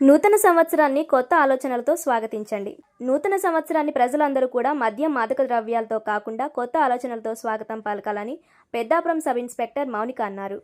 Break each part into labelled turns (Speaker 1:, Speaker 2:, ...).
Speaker 1: నూతన సంవత్సరాన్ని కొత్త ఆలోచనలతో స్వాగతించండి. నూతన సంవత్సరాన్ని ప్రజలందరూ కూడా మద్యం మాదక ద్రవ్యాలతో కాకుండా కొత్త ఆలోచనలతో స్వాగతం పలకాలని పెద్దాపురం సబ్ ఇన్స్పెక్టర్ మౌనిక అన్నారు.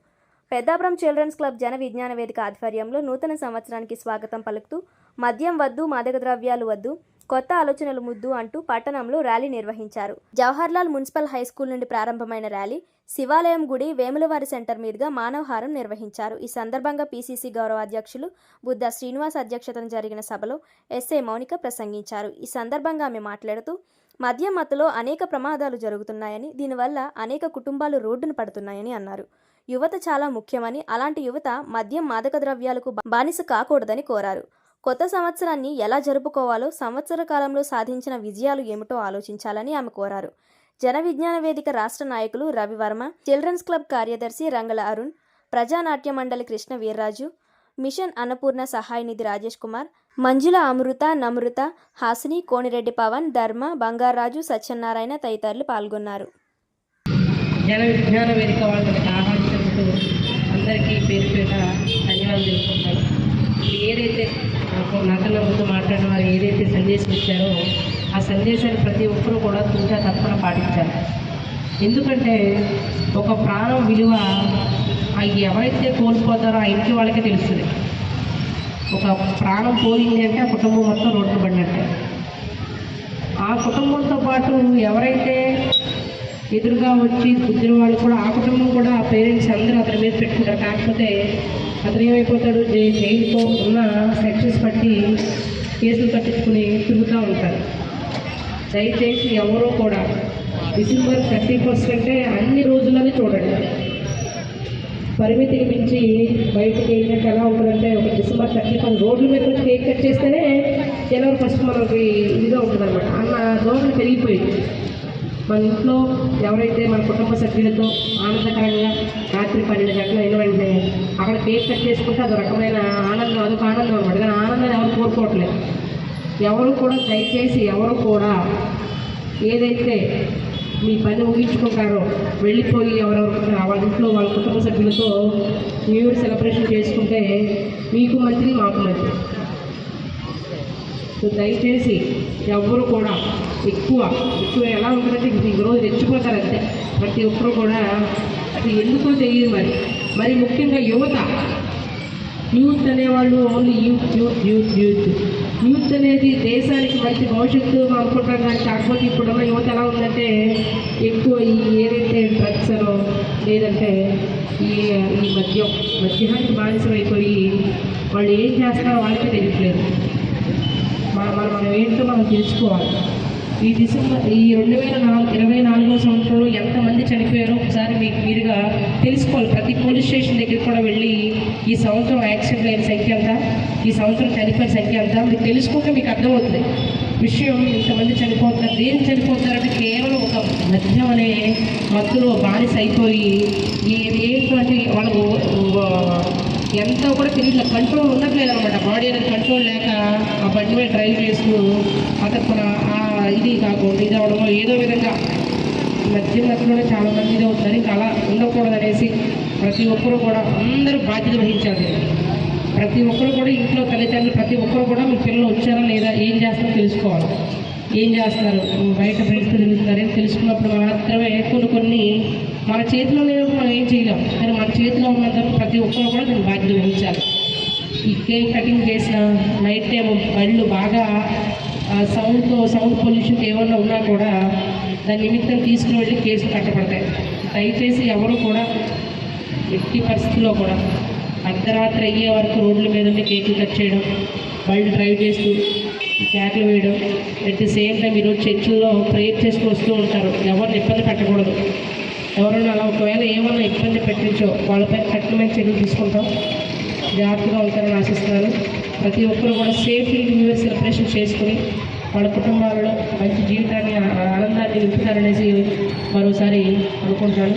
Speaker 1: పెద్దాపురం చిల్డ్రన్స్ క్లబ్ జన విజ్ఞాన వేదిక ఆధ్వర్యంలో నూతన సంవత్సరానికి స్వాగతం పలుకుతూ మద్యం వద్దు మాదక ద్రవ్యాలు వద్దు కొత్త ఆలోచనలు ముద్దు అంటూ పట్టణంలో ర్యాలీ నిర్వహించారు. జవహర్లాల్ మున్సిపల్ హై స్కూల్ నుండి ప్రారంభమైన ర్యాలీ శివాలయం గుడి వేములవారి సెంటర్ మీదుగా మానవహారం నిర్వహించారు. ఈ సందర్భంగా పీసీసీ గౌరవ అధ్యక్షులు బుద్ధ శ్రీనివాస్ అధ్యక్షతన జరిగిన సభలో ఎస్ఏ మౌనిక ప్రసంగించారు. ఈ సందర్భంగా ఆమె మాట్లాడుతూ మద్యం మత్తులో అనేక ప్రమాదాలు జరుగుతున్నాయని దీనివల్ల అనేక కుటుంబాలు రోడ్డున పడుతున్నాయని అన్నారు. యువత చాలా ముఖ్యమని అలాంటి యువత మద్యం మాదక ద్రవ్యాలకు బానిస కాకూడదని కోరారు. కొత్త సంవత్సరాన్ని ఎలా జరుపుకోవాలో సంవత్సర కాలంలో సాధించిన విజయాలు ఏమిటో ఆలోచించాలని ఆమె కోరారు. జన విజ్ఞాన వేదిక రాష్ట్ర నాయకులు రవివర్మ చిల్డ్రన్స్ క్లబ్ కార్యదర్శి రంగల అరుణ్ ప్రజానాట్య మండలి కృష్ణ వీర్రాజు మిషన్ అన్నపూర్ణ సహాయ నిధి రాజేష్ కుమార్ మంజుల అమృత నమృత హాసిని కోనిరెడ్డి పవన్ ధర్మ బంగారాజు సత్యనారాయణ తదితరులు పాల్గొన్నారు.
Speaker 2: జన విజ్ఞాన వేదిక వాళ్ళకి ఆహ్వానించినందుకు అందరికీ పేరు పేట ధన్యవాదాలు తెలుపుకుంటాను ఏదైతే నాకు నాకన్నా ముందు మాట్లాడిన వారు ఏదైతే సందేశం ఇచ్చారో ఆ సందేశాన్ని ప్రతి ఒక్కరూ కూడా తుంటా తప్పకుండా పాటించాలి. ఎందుకంటే ఒక ప్రాణం విలువ ఆ ఎవరైతే కోల్పోతారో ఆ ఇంటి వాళ్ళకే తెలుస్తుంది. ఒక ప్రాణం పోయింది అంటే ఆ కుటుంబం మొత్తం రోడ్డు పడినట్టే ఆ కుటుంబంతో పాటు ఎవరైతే ఎదురుగా వచ్చి గుద్దిన వాళ్ళు కూడా ఆ కుటుంబం కూడా ఆ పేరెంట్స్ అందరూ అతని మీద పెట్టుకుంటారు. కాకపోతే అతను ఏమైపోతాడు? జై- జైలుతో ఉన్న సెక్షన్స్ బట్టి కేసులు కట్టించుకుని తిరుగుతూ ఉంటారు. దయచేసి ఎవరూ కూడా డిసెంబర్ థర్టీ ఫస్ట్ అంటే అన్ని రోజులని చూడండి. పరిమితికి మించి బయటకు వెళ్ళినట్టు ఎలా ఉంటుందంటే ఒక డిసెంబర్ థర్టీ ఫస్ట్ రోడ్ల మీద వచ్చి కేక్ కట్ చేస్తేనే జనవరి ఫస్ట్ మనకి ఇదిగా ఉంటుంది అనమాట అన్న దోషం పెరిగిపోయింది. మన ఇంట్లో ఎవరైతే మన కుటుంబ సభ్యులతో ఆనందకరంగా రాత్రి పన్నెండు గంటలు అయిన వెంటనే అక్కడ కేక్ కట్ చేసుకుంటే అది రకమైన ఆనందం అదొక ఆనందం అనమాట కానీ ఆనందాన్ని ఎవరు కోరుకోవట్లేదు ఎవరు కూడా దయచేసి ఎవరు కూడా ఏదైతే మీ పని ఊహించుకుంటారో వెళ్ళిపోయి ఎవరెవరు వాళ్ళ ఇంట్లో వాళ్ళ కుటుంబ సభ్యులతో న్యూ ఇయర్ సెలబ్రేషన్ చేసుకుంటే మీకు మంచిది మాకు మంచిది. సో దయచేసి ఎవరు కూడా ఎక్కువ ఎక్కువ ఎలా ఉంటుందంటే ఇంక ఈ రోజు రెచ్చిపోతారు అంతే. ప్రతి ఒక్కరు కూడా అది ఎందుకో తెలియదు మరి. మరి ముఖ్యంగా యువత యూత్ అనేవాళ్ళు only youth youth youth youth. Youth అనేది దేశానికి మంచి భవిష్యత్తు అనుకుంటాం కానీ కాకపోతే ఇప్పుడున్న యువత ఎలా ఉందంటే ఎక్కువ ఈ ఏదైతే డ్రగ్స్ అనో లేదంటే ఈ ఈ మద్యం మద్యానికి బానిసం అయిపోయి వాళ్ళు ఏం చేస్తారో వాళ్ళకే తెలియట్లేదు. మనం మనం ఏంటో మనం తెలుసుకోవాలి ఈ డిసెంబర్ ఈ రెండు వేల నాలుగు ఇరవై నాలుగో సంవత్సరంలో ఎంతమంది చనిపోయారో ఒకసారి మీకు మీరుగా తెలుసుకోవాలి. ప్రతి పోలీస్ స్టేషన్ దగ్గరికి కూడా వెళ్ళి ఈ సంవత్సరం యాక్సిడెంట్ అయిన సంఖ్య ఎంత? ఈ సంవత్సరం చనిపోయిన సంఖ్య ఎంత? మీరు తెలుసుకుంటే మీకు అర్థమవుతుంది. విషయం ఇంతమంది చనిపోతున్నారు. దేని చనిపోతున్నారంటే కేవలం ఒక మద్యం అనే మత్తులో బానిస అయిపోయి ఏంటంటే వాళ్ళకు ఎంతో కూడా తెలియట్లేదు. కంట్రోల్ ఉండట్లేదు అనమాట బాడీ అనేది కంట్రోల్ లేక ఆ బండి మీద డ్రైవ్ చేస్తూ అతను ఆ ఇది కాకుండా ఇది అవడమో ఏదో విధంగా మధ్య మధ్యలోనే చాలా మంది ఇది అవుతుంది ఇంకా అలా ఉండకూడదు అనేసి ప్రతి ఒక్కరు కూడా అందరూ బాధ్యత వహించాలి. ప్రతి ఒక్కరు కూడా ఇంట్లో తల్లిదండ్రులు ప్రతి ఒక్కరు కూడా మీ పిల్లలు వచ్చారా లేదా ఏం చేస్తారో తెలుసుకోవాలి. ఏం చేస్తున్నారు బయట ఫ్రెండ్స్తో తిరుగుతున్నారని తెలుసుకున్నప్పుడు మాత్రమే కొన్ని కొన్ని మన చేతిలో లేవు మనం ఏం చేయలేం. కానీ మన చేతిలో ఉన్నంత ప్రతి ఒక్కరు కూడా దీన్ని బాధ్యత వహించాలి. ఈ కేక్ కటింగ్ చేసిన నైట్ టైం బళ్ళు బాగా సౌండ్తో సౌండ్ పొల్యూషన్ ఏమన్నా ఉన్నా కూడా దాని నిమిత్తం తీసుకుని వెళ్ళి కేసులు కట్టబడతాయి. దయచేసి ఎవరు కూడా ఎట్టి పరిస్థితుల్లో కూడా అర్ధరాత్రి అయ్యే వరకు రోడ్ల మీద ఉండి కేకులు కట్ చేయడం బళ్ళు డ్రైవ్ చేస్తూ కేకలు వేయడం అట్ ది సేమ్ టైం ఈరోజు చర్చిల్లో ప్రేయర్ చేసుకు వస్తూ ఉంటారు. ఎవరిని ఇబ్బంది పెట్టకూడదు. ఎవరైనా అలా ఒకవేళ ఏమన్నా ఇబ్బంది పెట్టించో వాళ్ళపై కఠినమైన చర్యలు తీసుకుంటాం. జాగ్రత్తగా ఉంటారని ఆశిస్తున్నాను. ప్రతి ఒక్కరు కూడా సేఫ్లీ న్యూ ఇయర్ సెలబ్రేషన్ చేసుకుని వాళ్ళ కుటుంబాలలో మంచి జీవితాన్ని ఆనందాన్ని నింపుతారనేసి మరోసారి అనుకుంటాను.